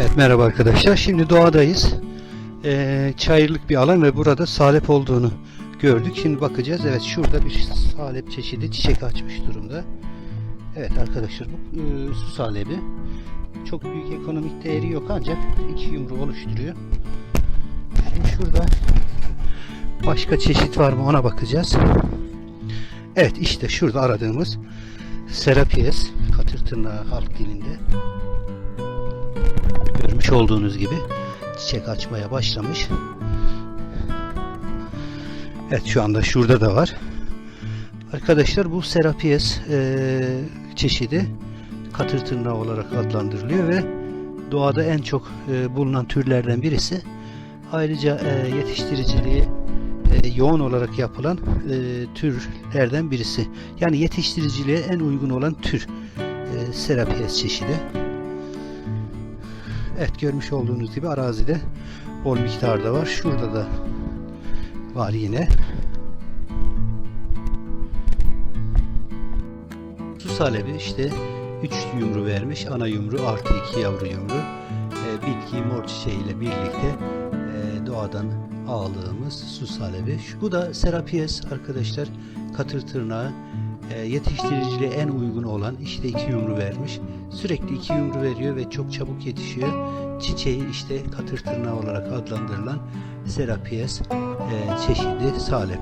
Evet merhaba arkadaşlar. Şimdi doğadayız. Ee, çayırlık bir alan ve burada salep olduğunu gördük. Şimdi bakacağız. Evet şurada bir salep çeşidi çiçek açmış durumda. Evet arkadaşlar bu e, su salebi. Çok büyük ekonomik değeri yok ancak iki yumru oluşturuyor. Şimdi şurada başka çeşit var mı ona bakacağız. Evet işte şurada aradığımız Serapies katır tırnağı halk dilinde olduğunuz gibi çiçek açmaya başlamış. Evet şu anda şurada da var. Arkadaşlar bu Serapies eee, çeşidi katır tırnağı olarak adlandırılıyor ve doğada en çok eee, bulunan türlerden birisi. Ayrıca eee, yetiştiriciliği eee, yoğun olarak yapılan eee, türlerden birisi. Yani yetiştiriciliğe en uygun olan tür eee Serapies çeşidi. Evet görmüş olduğunuz gibi arazide bol miktarda var. Şurada da var yine. Su salebi işte 3 yumru vermiş. Ana yumru artı 2 yavru yumru. Ee, bitki mor çiçeğiyle birlikte e, doğadan aldığımız su salebi. Bu da Serapies arkadaşlar. Katır tırnağı e, yetiştiriciliğe en uygun olan işte iki yumru vermiş. Sürekli iki yumru veriyor ve çok çabuk yetişiyor. Çiçeği işte katır tırnağı olarak adlandırılan Serapies e, çeşidi salep.